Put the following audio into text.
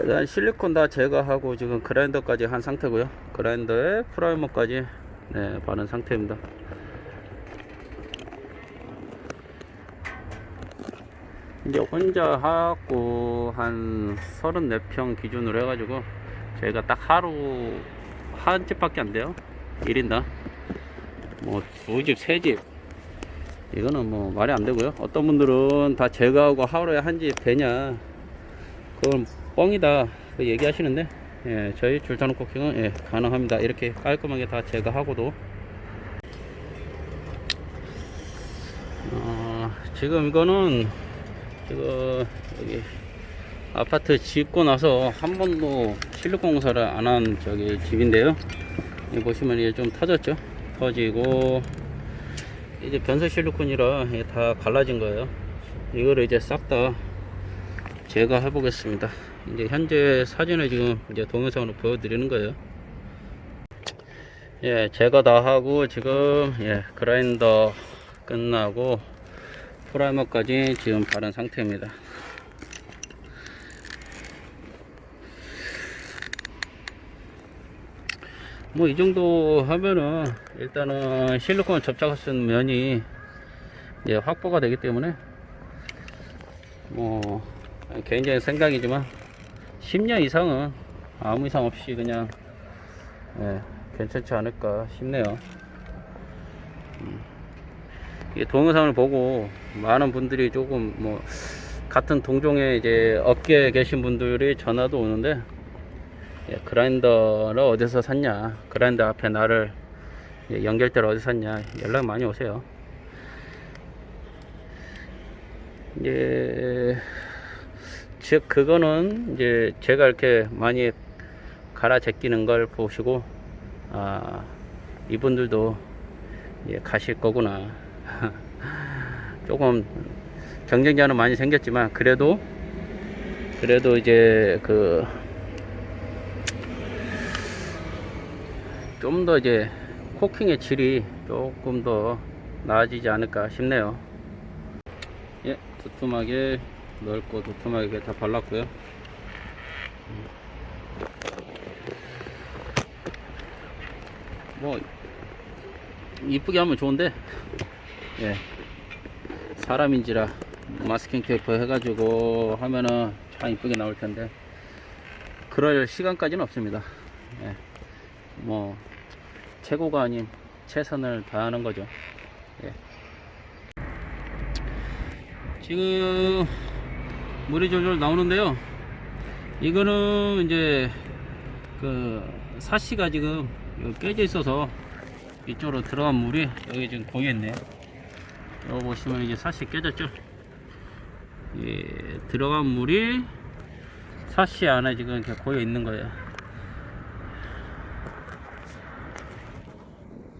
일단 실리콘 다 제거하고 지금 그라인더까지 한 상태고요. 그라인더에 프라이머까지 네, 바른 상태입니다. 이제 혼자 하고 한 34평 기준으로 해가지고 저희가 딱 하루 한 집밖에 안 돼요. 1인당. 뭐두 집 세 집. 이거는 뭐 말이 안 되고요. 어떤 분들은 다 제거하고 하루에 한 집 되냐. 그건 뻥이다. 그 얘기하시는데 예, 저희 줄타는 코킹은 예, 가능합니다. 이렇게 깔끔하게 다 제거하고도. 어, 지금 이거는 지금 여기 아파트 짓고 나서 한 번도 실리콘 공사를 안 한 저기 집인데요. 보시면 이게 좀 터졌죠? 터지고 이제 변속 실리콘이라 이게 다 갈라진 거예요. 이거를 이제 싹 다 제거해 보겠습니다 이제 현재 사진을 지금 이제 동영상으로 보여드리는 거예요. 예 제거 다 하고 지금 예 그라인더 끝나고 프라이머까지 지금 바른 상태입니다. 뭐 이 정도 하면은 일단은 실리콘 접착할 수 있는 면이 이제 확보가 되기 때문에 뭐 개인적인 생각이지만 10년 이상은 아무 이상 없이 그냥 예, 괜찮지 않을까 싶네요. 음. 이 동영상을 보고 많은 분들이 조금 뭐 같은 동종의 이제 업계에 계신 분들이 전화도 오는데 예, 그라인더를 어디서 샀냐 그라인더 앞에 나를 예, 연결대를 어디서 샀냐 연락 많이 오세요 이제 즉 그거는 이제 제가 이렇게 많이 갈아 제끼는 걸 보시고 아 이분들도 예, 가실 거구나 조금 경쟁자는 많이 생겼지만 그래도 그래도 이제 그 좀 더 이제 코킹의 질이 조금 더 나아지지 않을까 싶네요. 예, 두툼하게 넓고 두툼하게 다 발랐고요. 뭐 이쁘게 하면 좋은데, 예, 사람인지라 마스킹 테이프 해가지고 하면은 참 이쁘게 나올 텐데 그럴 시간까지는 없습니다. 예. 뭐 최고가 아닌 최선을 다하는 거죠. 예. 지금 물이 졸졸 나오는데요. 이거는 이제 그 사시가 지금 깨져 있어서 이쪽으로 들어간 물이 여기 지금 고여있네요. 여기 보시면 이제 사시 깨졌죠. 예, 들어간 물이 사시 안에 지금 이렇게 고여 있는 거예요.